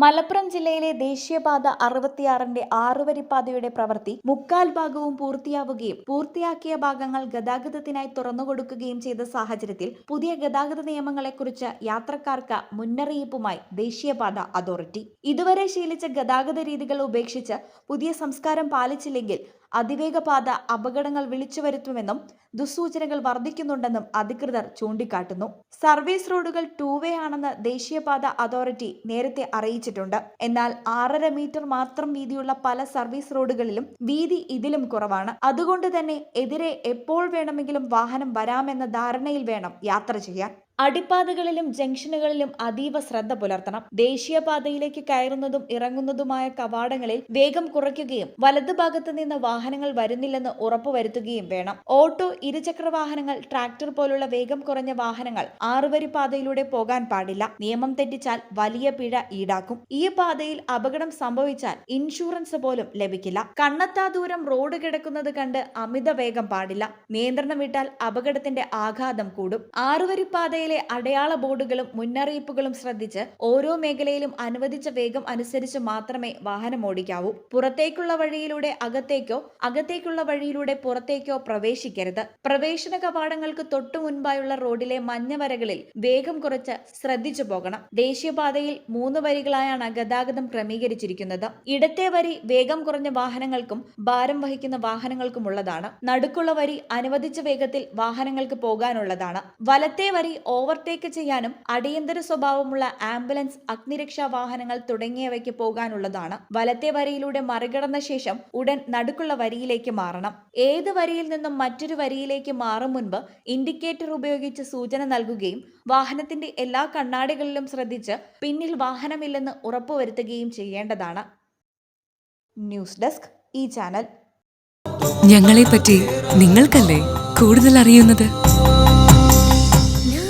മലപ്പുറം ജില്ലയിലെ ദേശീയപാത അറുപത്തിയാറിന്റെ ആറുവരിപ്പാതയുടെ പ്രവൃത്തി മുക്കാൽ ഭാഗവും പൂർത്തിയാവുകയും പൂർത്തിയാക്കിയ ഭാഗങ്ങൾ ഗതാഗതത്തിനായി തുറന്നുകൊടുക്കുകയും ചെയ്ത സാഹചര്യത്തിൽ പുതിയ ഗതാഗത നിയമങ്ങളെക്കുറിച്ച് യാത്രക്കാർക്ക് മുന്നറിയിപ്പുമായി ദേശീയപാത അതോറിറ്റി. ഇതുവരെ ശീലിച്ച ഗതാഗത രീതികൾ ഉപേക്ഷിച്ച് പുതിയ സംസ്കാരം പാലിച്ചില്ലെങ്കിൽ അതിവേഗ പാത അപകടങ്ങൾ വിളിച്ചു വരുത്തുമെന്നും ദുസ്സൂചനകൾ വർദ്ധിക്കുന്നുണ്ടെന്നും അധികൃതർ ചൂണ്ടിക്കാട്ടുന്നു. സർവീസ് റോഡുകൾ ടൂ വേ ആണെന്ന് ദേശീയപാത അതോറിറ്റി നേരത്തെ അറിയിച്ചിട്ടുണ്ട്. എന്നാൽ ആറര മീറ്റർ മാത്രം വീതിയുള്ള പല സർവീസ് റോഡുകളിലും വീതി ഇതിലും കുറവാണ്. അതുകൊണ്ട് തന്നെ എതിരെ എപ്പോൾ വേണമെങ്കിലും വാഹനം വരാമെന്ന ധാരണയിൽ വേണം യാത്ര ചെയ്യാൻ. അടിപ്പാതകളിലും ജംഗ്ഷനുകളിലും അതീവ ശ്രദ്ധ പുലർത്തണം. ദേശീയപാതയിലേക്ക് കയറുന്നതും ഇറങ്ങുന്നതുമായ കവാടങ്ങളിൽ വേഗം കുറയ്ക്കുകയും വലതുഭാഗത്ത് നിന്ന് വാഹനങ്ങൾ വരുന്നില്ലെന്ന് ഉറപ്പുവരുത്തുകയും വേണം. ഓട്ടോ ഇരുചക്ര വാഹനങ്ങൾ ട്രാക്ടർ പോലുള്ള വേഗം കുറഞ്ഞ വാഹനങ്ങൾ ആറുവരി പാതയിലൂടെ പോകാൻ പാടില്ല. നിയമം തെറ്റിച്ചാൽ വലിയ പിഴ ഈടാക്കും. ഈ പാതയിൽ അപകടം സംഭവിച്ചാൽ ഇൻഷുറൻസ് പോലും ലഭിക്കില്ല. കണ്ണത്താ ദൂരം റോഡ് കിടക്കുന്നത് കണ്ട് അമിത വേഗം പാടില്ല. നിയന്ത്രണം വിട്ടാൽ അപകടത്തിന്റെ ആഘാതം കൂടും. ആറുവരി പാതയിലെ അടയാള ബോർഡുകളും മുന്നറിയിപ്പുകളും ശ്രദ്ധിച്ച് ഓരോ മേഖലയിലും അനുവദിച്ച വേഗം അനുസരിച്ച് മാത്രമേ വാഹനം ഓടിക്കാവൂ. പുറത്തേക്കുള്ള വഴിയിലൂടെ അകത്തേക്കോ അകത്തേക്കുള്ള വഴിയിലൂടെ പുറത്തേക്കോ പ്രവേശിക്കരുത്. പ്രവേശന കവാടങ്ങൾക്ക് തൊട്ടു മുൻപായുള്ള റോഡിലെ മഞ്ഞ വരകളിൽ വേഗം കുറച്ച് ശ്രദ്ധിച്ചു പോകണം. ദേശീയപാതയിൽ മൂന്ന് വരികളായാണ് ഗതാഗതം ക്രമീകരിച്ചിരിക്കുന്നത്. ഇടത്തെ വരി വേഗം കുറഞ്ഞ വാഹനങ്ങൾക്കും ഭാരം വഹിക്കുന്ന വാഹനങ്ങൾക്കുമുള്ളതാണ് നടുക്കുള്ള വരി അനുവദിച്ച വേഗത്തിൽ വാഹനങ്ങൾക്ക് പോകാനുള്ളതാണ്. വലത്തെ വരി ഓവർടേക്ക് ചെയ്യാനും അടിയന്തര സ്വഭാവമുള്ള ആംബുലൻസ് അഗ്നിരക്ഷാ വാഹനങ്ങൾ തുടങ്ങിയവയ്ക്ക് പോകാനുള്ളതാണ്. വലത്തെ വരിയിലൂടെ മറികടന്ന ശേഷം ഉടൻ നടുക്കുള്ള വരിയിലേക്ക് മാറണം. ഏത് വരിയിൽ നിന്നും മറ്റൊരു വരിയിലേക്ക് മാറും മുൻപ് ഇൻഡിക്കേറ്റർ ഉപയോഗിച്ച് സൂചന നൽകുകയും വാഹനത്തിന്റെ എല്ലാ കണ്ണാടികളിലും ശ്രദ്ധിച്ച് പിന്നിൽ വാഹനമില്ലെന്ന് ഉറപ്പുവരുത്തുകയും ചെയ്യേണ്ടതാണ്. ന്യൂസ് ഡെസ്ക് ഈ ചാനൽ. ഞങ്ങളെപ്പറ്റി നിങ്ങൾക്കല്ലേ കൂടുതൽ അറിയുന്നത്